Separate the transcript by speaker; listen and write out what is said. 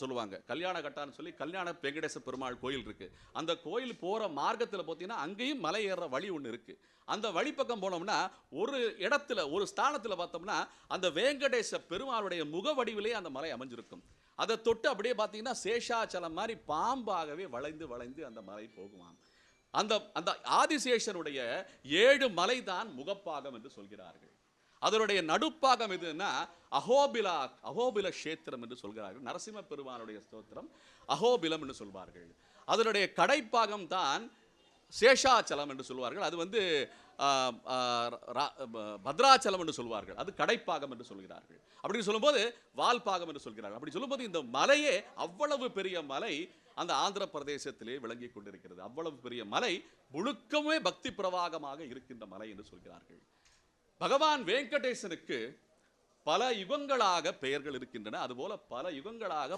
Speaker 1: சொல்லுவாங்க. கல்யாண கட்டான்னு சொல்லி கல்யாண வெங்கடேச பெருமாள் கோயில் இருக்கு. அந்த கோயில் போற மார்க்கத்தில் பார்த்தீங்கன்னா அங்கேயும் மலை ஏறுற வழி ஒன்று இருக்கு. அந்த வழிப்பக்கம் போனோம்னா ஒரு இடத்துல ஒரு ஸ்தானத்தில் பார்த்தோம்னா அந்த வெங்கடேச பெருமாளுடைய முக வடிவிலே அந்த மலை அமைஞ்சிருக்கும். அதை தொட்டு அப்படியே பார்த்தீங்கன்னா சேஷாச்சலம் மாதிரி பாம்பாகவே வளைந்து வளைந்து அந்த மலை போகுமாம். அந்த அந்த ஆதிசேஷனுடைய ஏழு மலை தான் முகப்பாகம் என்று சொல்கிறார்கள். அதனுடைய நடுப்பாகம் எதுன்னா அகோபிலா அகோபில கஷேத்திரம் என்று சொல்கிறார்கள். நரசிம்ம பெருமானுடைய ஸ்தோத்திரம் அகோபிலம் என்று சொல்வார்கள். அதனுடைய கடைப்பாகம் தான் சேஷாச்சலம் என்று சொல்வார்கள். அது வந்து பத்ராச்சலம் என்று சொல்வார்கள். அது கடைப்பாகம் என்று சொல்கிறார்கள். அப்படின்னு சொல்லும்போது வால்பாகம் என்று சொல்கிறார்கள். அப்படி சொல்லும்போது இந்த மலையே அவ்வளவு பெரிய மலை அந்த ஆந்திர பிரதேசத்திலே விளங்கி கொண்டிருக்கிறது. அவ்வளவு பெரிய மலை முழுக்கமே பக்தி பிரவாகமாக இருக்கின்ற மலை என்று சொல்கிறார்கள். பகவான் வெங்கடேசனுக்கு பல யுகங்களாக பெயர்கள் இருக்கின்றன. அதுபோல பல யுகங்களாக